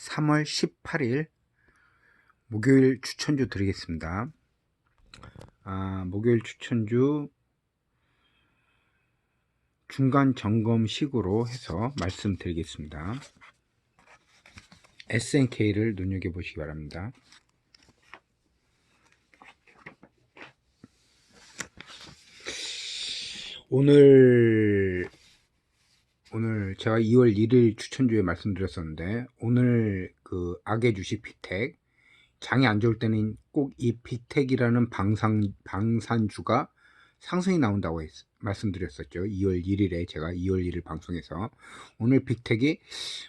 3월 18일 목요일 추천주 드리겠습니다. 아, 목요일 추천주 중간 점검식으로 해서 말씀드리겠습니다. SNK를 눈여겨보시기 바랍니다. 오늘 오늘 제가 2월 1일 추천주에 말씀드렸었는데 오늘 그 악의 주식 빅텍 장이 안 좋을 때는 꼭이 빅텍이라는 방산 방산주가 상승이 나온다고 했, 말씀드렸었죠. 2월 1일에 제가 2월 1일 방송에서 오늘 빅텍이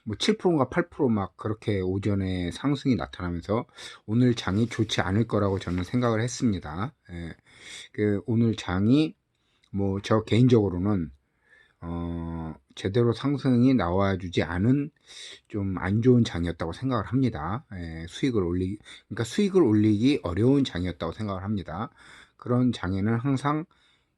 뭐 7%인가 8%막 그렇게 오전에 상승이 나타나면서 오늘 장이 좋지 않을 거라고 저는 생각을 했습니다. 예. 그 오늘 장이 뭐 저 개인적으로는 어, 제대로 상승이 나와주지 않은 좀 안 좋은 장이었다고 생각을 합니다. 예, 수익을 올리, 그러니까 수익을 올리기 어려운 장이었다고 생각을 합니다. 그런 장에는 항상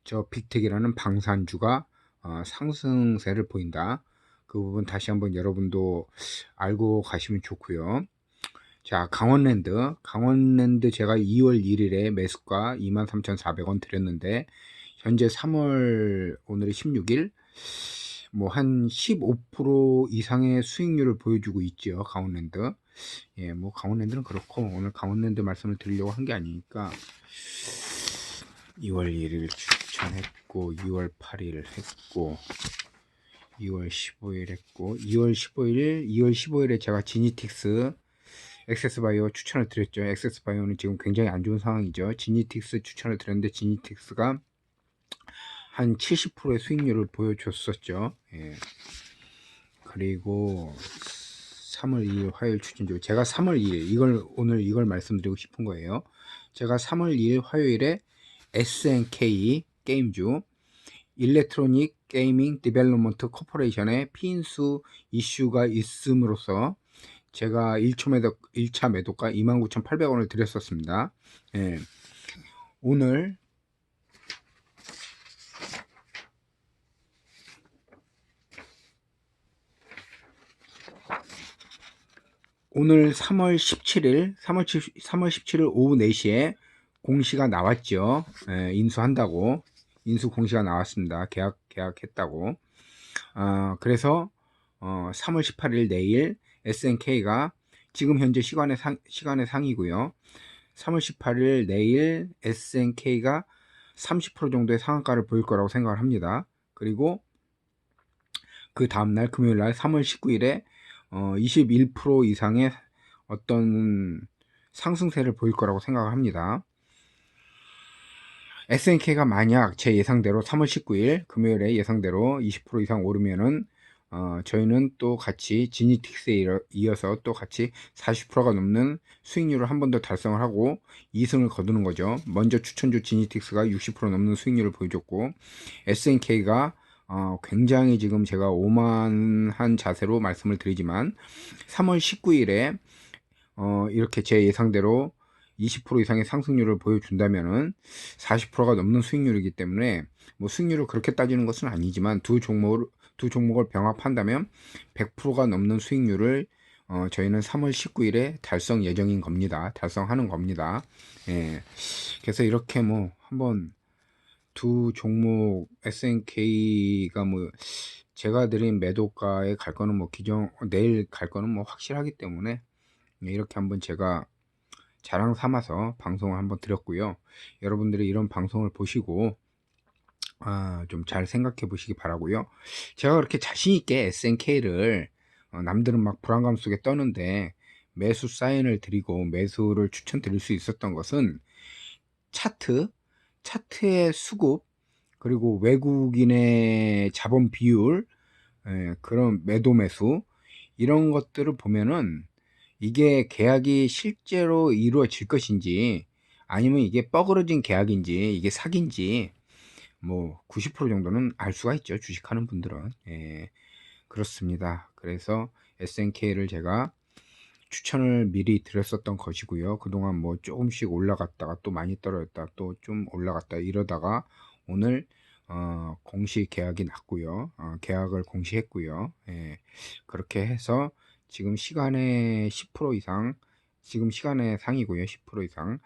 저 빅텍이라는 방산주가 어, 상승세를 보인다. 그 부분 다시 한번 여러분도 알고 가시면 좋고요. 자, 강원랜드. 강원랜드 제가 2월 1일에 매수가 23,400원 드렸는데 현재 3월 오늘이 16일 뭐 한 15% 이상의 수익률을 보여주고 있죠 강원랜드. 예 뭐 강원랜드는 그렇고 오늘 강원랜드 말씀을 드리려고 한 게 아니니까 2월 1일 추천했고 2월 8일 했고 2월 15일 했고 2월 15일 2월 15일에 제가 지니틱스 엑세스바이오 추천을 드렸죠. 엑세스바이오는 지금 굉장히 안 좋은 상황이죠. 지니틱스 추천을 드렸는데 지니틱스가 한 70%의 수익률을 보여줬었죠. 예. 그리고 3월 2일 화요일 추진주 제가 3월 2일 이걸 오늘 이걸 말씀드리고 싶은 거예요. 제가 3월 2일 화요일에 SNK 게임주 일렉트로닉 게이밍 디벨롭먼트 코퍼레이션의 피인수 이슈가 있음으로써 제가 1초 매도, 1차 매도가 29,800원을 드렸었습니다. 예. 오늘 오늘 3월 17일, 3월, 3월 17일 오후 4시에 공시가 나왔죠. 예, 인수한다고. 인수 공시가 나왔습니다. 계약, 계약했다고. 어, 그래서, 어, 3월 18일 내일 SNK가 지금 현재 시간의 상, 시간의 상이고요. 3월 18일 내일 SNK가 30% 정도의 상한가를 보일 거라고 생각을 합니다. 그리고 그 다음날 금요일 날 3월 19일에 어, 21% 이상의 어떤 상승세를 보일 거라고 생각을 합니다. SNK가 만약 제 예상대로 3월 19일 금요일에 예상대로 20% 이상 오르면은 어, 저희는 또 같이 지니틱스에 이어서 또 같이 40%가 넘는 수익률을 한 번 더 달성을 하고 2승을 거두는 거죠. 먼저 추천주 지니틱스가 60% 넘는 수익률을 보여줬고 SNK가 어, 굉장히 지금 제가 오만한 자세로 말씀을 드리지만 3월 19일에 어, 이렇게 제 예상대로 20% 이상의 상승률을 보여준다면은 40%가 넘는 수익률이기 때문에 뭐 수익률을 그렇게 따지는 것은 아니지만 두 종목을 두 종목을 병합한다면 100%가 넘는 수익률을 어, 저희는 3월 19일에 달성 예정인 겁니다. 달성하는 겁니다. 예. 그래서 이렇게 뭐 한번 두 종목 SNK가 뭐 제가 드린 매도가에 갈 거는 뭐 기존 내일 갈 거는 뭐 확실하기 때문에 이렇게 한번 제가 자랑 삼아서 방송을 한번 드렸고요. 여러분들이 이런 방송을 보시고 아, 좀 잘 생각해 보시기 바라고요. 제가 그렇게 자신 있게 SNK를 어, 남들은 막 불안감 속에 떠는데 매수 사인을 드리고 매수를 추천드릴 수 있었던 것은 차트 차트의 수급 그리고 외국인의 자본 비율 예, 그런 매도 매수 이런 것들을 보면은 이게 계약이 실제로 이루어질 것인지 아니면 이게 뻐그러진 계약인지 이게 사기인지 뭐 90% 정도는 알 수가 있죠 주식하는 분들은. 예, 그렇습니다. 그래서 SNK를 제가 추천을 미리 드렸었던 것이고요. 그동안 뭐 조금씩 올라갔다가 또 많이 떨어졌다 또 좀 올라갔다 이러다가 오늘 어, 공시 계약이 났고요. 어, 계약을 공시했고요. 예, 그렇게 해서 지금 시간의 10% 이상 지금 시간의 상이고요. 10% 이상.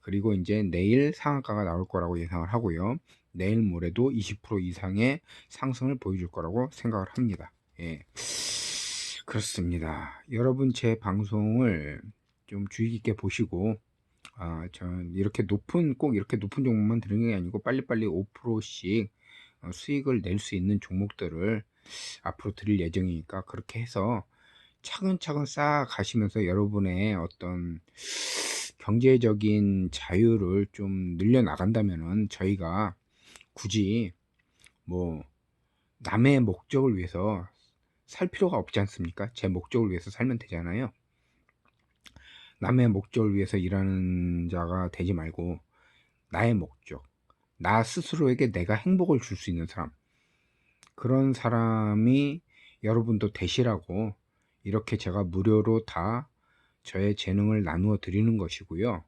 그리고 이제 내일 상한가가 나올 거라고 예상을 하고요. 내일 모레도 20% 이상의 상승을 보여줄 거라고 생각을 합니다. 예. 그렇습니다. 여러분 제 방송을 좀 주의 깊게 보시고 아, 전 이렇게 높은 꼭 이렇게 높은 종목만 드리는 게 아니고 빨리빨리 5%씩 어, 수익을 낼 수 있는 종목들을 앞으로 드릴 예정이니까 그렇게 해서 차근차근 쌓아 가시면서 여러분의 어떤 경제적인 자유를 좀 늘려 나간다면은 저희가 굳이 뭐 남의 목적을 위해서 살 필요가 없지 않습니까? 제 목적을 위해서 살면 되잖아요. 남의 목적을 위해서 일하는 자가 되지 말고 나의 목적, 나 스스로에게 내가 행복을 줄 수 있는 사람, 그런 사람이 여러분도 되시라고 이렇게 제가 무료로 다 저의 재능을 나누어 드리는 것이고요.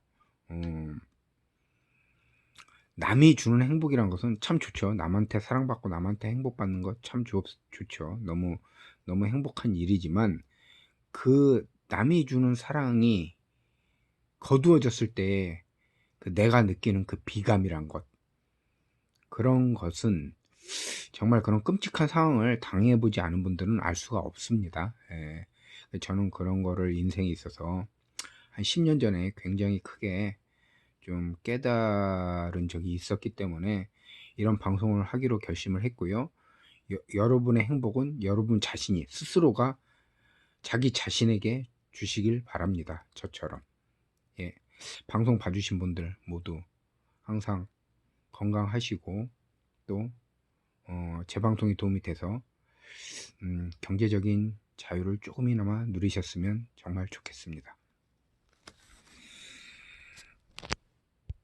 음, 남이 주는 행복이란 것은 참 좋죠. 남한테 사랑받고 남한테 행복받는 것 참 좋죠. 너무 너무 행복한 일이지만 그 남이 주는 사랑이 거두어졌을 때 그 내가 느끼는 그 비감이란 것 그런 것은 정말 그런 끔찍한 상황을 당해보지 않은 분들은 알 수가 없습니다. 예. 저는 그런 거를 인생에 있어서 한 10년 전에 굉장히 크게 좀 깨달은 적이 있었기 때문에 이런 방송을 하기로 결심을 했고요. 여, 여러분의 행복은 여러분 자신이 스스로가 자기 자신에게 주시길 바랍니다. 저처럼. 예. 방송 봐주신 분들 모두 항상 건강하시고 또 어, 제 방송이 도움이 돼서 음, 경제적인 자유를 조금이나마 누리셨으면 정말 좋겠습니다.